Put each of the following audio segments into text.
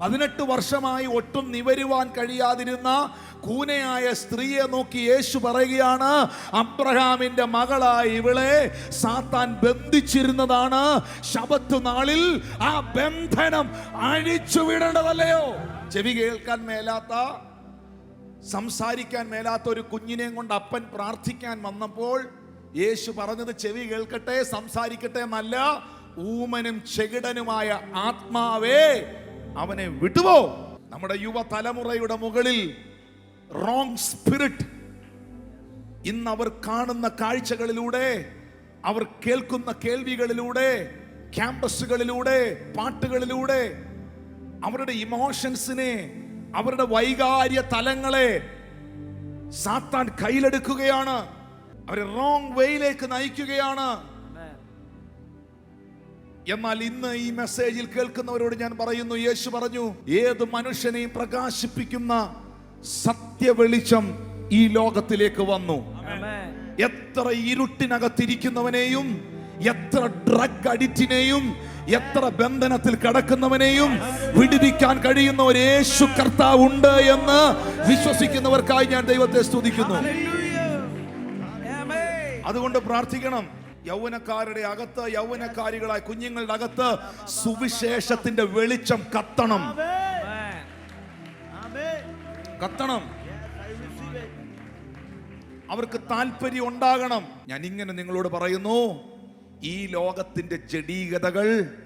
പതിനെട്ട് വർഷമായി ഒട്ടും നിവരുവാൻ കഴിയാതിരുന്ന കൂനയായ സ്ത്രീയെ നോക്കി യേശു പറയുകയാണ് അബ്രഹാമിന്റെ മകളായ ഇവളെ സാത്താൻ ബന്ധിച്ചിരുന്നതാണ്. ശബത്ത് നാളിൽ ആ ബന്ധനം അഴിച്ചു വിടേണ്ടതല്ലയോ? ചെവി കേൾക്കാൻ മേലാത്ത സംസാരിക്കാൻ മേലാത്ത ഒരു കുഞ്ഞിനെയും കൊണ്ട് അപ്പൻ പ്രാർത്ഥിക്കാൻ വന്നപ്പോൾ യേശു പറഞ്ഞത് ചെവി കേൾക്കട്ടെ സംസാരിക്കട്ടെ എന്നല്ല ഊമനും ചെകിടനുമായ ആത്മാവേ അവനെ വിടുവോ? നമ്മുടെ യുവതലമുറയുടെ മുകളിൽ റോങ് സ്പിരിറ്റ് ഇന്ന് അവർ കാണുന്ന കാഴ്ചകളിലൂടെ അവർ കേൾക്കുന്ന കേൾവികളിലൂടെ ക്യാമ്പസുകളിലൂടെ പാട്ടുകളിലൂടെ അവരുടെ ഇമോഷൻസിനെ അവരുടെ വൈകാര്യ തലങ്ങളെ സാത്താൻ കയ്യിലെടുക്കുകയാണ്. അവരെ റോങ് വേയിലേക്ക് നയിക്കുകയാണ്. എന്നാൽ ഇന്ന് ഈ മെസ്സേജിൽ കേൾക്കുന്നവരോട് ഞാൻ പറയുന്നു യേശു പറഞ്ഞു ഏത് മനുഷ്യനെയും പ്രകാശിപ്പിക്കുന്ന സത്യവെളിച്ചം ഈ ലോകത്തിലേക്ക് വന്നു. എത്ര ഇരുട്ടിനകത്തിരിക്കുന്നവനെയും എത്ര ഡ്രഗ് അഡിക്റ്റിനെയും എത്ര ബന്ധനത്തിൽ കിടക്കുന്നവനെയും വിടുവിക്കാൻ കഴിയുന്ന ഒരു യേശു കർത്താവ് ഉണ്ട് എന്ന് വിശ്വസിക്കുന്നവർക്കായി ഞാൻ ദൈവത്തെ സ്തുതിക്കുന്നു. അതുകൊണ്ട് പ്രാർത്ഥിക്കണം. യൗവനക്കാരുടെ അകത്ത് യൗവനക്കാരികളായ കുഞ്ഞുങ്ങളുടെ അകത്ത് സുവിശേഷത്തിന്റെ വെളിച്ചം കത്തണം. കത്തണം. അവർക്ക് താല്പര്യം ഉണ്ടാകണം. ഞാൻ ഇങ്ങനെ നിങ്ങളോട് പറയുന്നു ഈ ലോകത്തിന്റെ ജഡീകതകൾ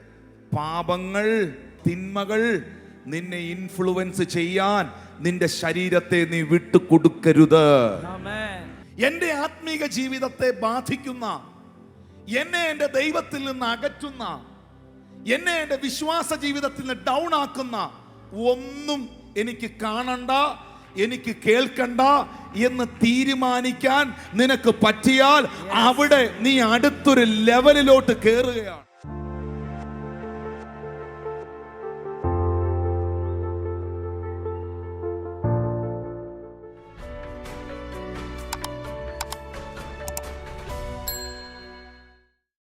പാപങ്ങൾ തിന്മകൾ നിന്നെ ഇൻഫ്ലുവൻസ് ചെയ്യാൻ നിന്റെ ശരീരത്തെ നീ വിട്ടുകൊടുക്കരുത്. എന്റെ ആത്മീക ജീവിതത്തെ ബാധിക്കുന്ന എന്നെ എന്റെ ദൈവത്തിൽ നിന്ന് അകറ്റുന്ന എന്നെ എന്റെ വിശ്വാസ ജീവിതത്തിൽ നിന്ന് ഡൗൺ ആക്കുന്ന ഒന്നും എനിക്ക് കാണണ്ട എനിക്ക് കേൾക്കണ്ട എന്ന് തീരുമാനിക്കാൻ നിനക്ക് പറ്റിയാൽ അവിടെ നീ അടുത്തൊരു ലെവലിലോട്ട് കയറുകയാണ്